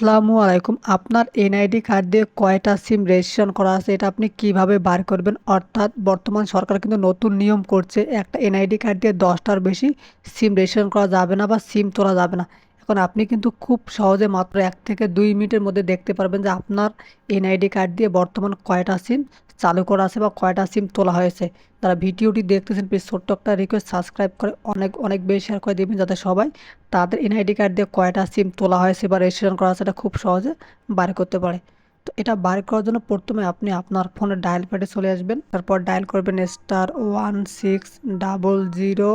আসসালামু আলাইকুম। আপনার এনআইডি কার্ড দিয়ে কয়টা সিম রেজিস্ট্রেশন করা আছে এটা আপনি কীভাবে বার করবেন? অর্থাৎ বর্তমান সরকার কিন্তু নতুন নিয়ম করছে একটা এনআইডি কার্ড দিয়ে দশটার বেশি সিম রেজিস্ট্রেশন করা যাবে না বা সিম তোলা যাবে না। এখন আপনি কিন্তু খুব সহজে মাত্র এক থেকে দুই মিনিটের মধ্যে দেখতে পারবেন যে আপনার এনআইডি কার্ড দিয়ে বর্তমান কয়টা সিম চালু করা আছে বা কয়টা সিম তোলা হয়েছে। তারা ভিডিওটি দেখতেছেন প্লিজ ছোট্ট একটা রিকোয়েস্ট সাবস্ক্রাইব করে অনেক অনেক বেশি শেয়ার করে দেবেন যাতে সবাই তাদের এনআইডি কার্ড দিয়ে কয়টা সিম তোলা হয়েছে বা রেজিস্ট্রেশন করা আছে এটা খুব সহজে বার করতে পারে। তো এটা বার করার জন্য প্রথমে আপনি আপনার ফোনের ডায়াল প্যাডে চলে আসবেন। তারপর ডায়াল করবেন star one six double zero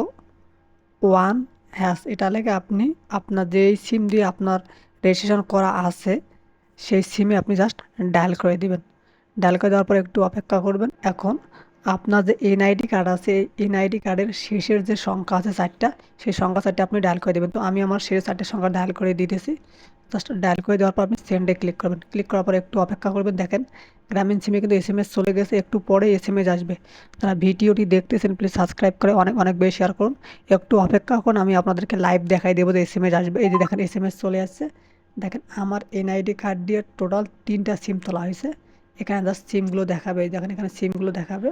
one hash এটা লেগে আপনি, আপনার যেই সিম দিয়ে আপনার রেজিস্ট্রেশন করা আছে, সেই সিমে আপনি জাস্ট ডায়াল করে দিবেন। ডায়াল করে দেওয়ার পর একটু অপেক্ষা করবেন। এখন আপনার যে এনআইডি কার্ড আছে এনআইডি কার্ডের শেষের যে সংখ্যা আছে চারটা, সেই সংখ্যা চারটে আপনি ডায়াল করে দেবেন। তো আমি আমার শেষ চারটে সংখ্যা ডায়াল করে দিতেছি। জাস্ট ডায়াল করে দেওয়ার পর আপনি সেন্ডে ক্লিক করবেন। ক্লিক করার পর একটু অপেক্ষা করবেন। দেখেন, গ্রামীণ সিমে কিন্তু এস এম এস চলে গেছে, একটু পরে এস এম এস আসবে। তারা ভিডিওটি দেখতেছেন প্লিজ সাবস্ক্রাইব করে অনেক অনেক বেশি শেয়ার করুন। একটু অপেক্ষা করুন, আমি আপনাদেরকে লাইভ দেখাই দেবো যে এস এম এস আসবে। এই যে দেখেন এস এম এস চলে আসছে। দেখেন, আমার এনআইডি কার্ড দিয়ে টোটাল তিনটা সিম তোলা হয়েছে। এখানে জাস্ট সিমগুলো দেখাবে, দেখেন এখানে সিমগুলো দেখাবে।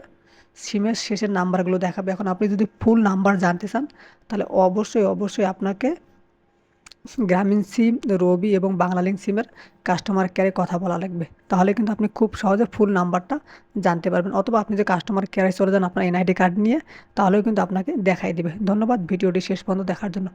সিমের শেষের নাম্বারগুলো দেখাবে। এখন আপনি যদি ফুল নাম্বার জানতে চান, তাহলে অবশ্যই অবশ্যই আপনাকে গ্রামীণ সিম রবি এবং বাংলালিঙ্ক সিমের কাস্টমার কেয়ারে কথা বলা লাগবে। তাহলে কিন্তু আপনি খুব সহজে ফুল নাম্বারটা জানতে পারবেন। অথবা আপনি যে কাস্টমার কেয়ারে চলে যান আপনার এনআইডি কার্ড নিয়ে, তাহলেও কিন্তু আপনাকে দেখাই দিবে। ধন্যবাদ, ভিডিওটি শেষ পর্যন্ত দেখার জন্য।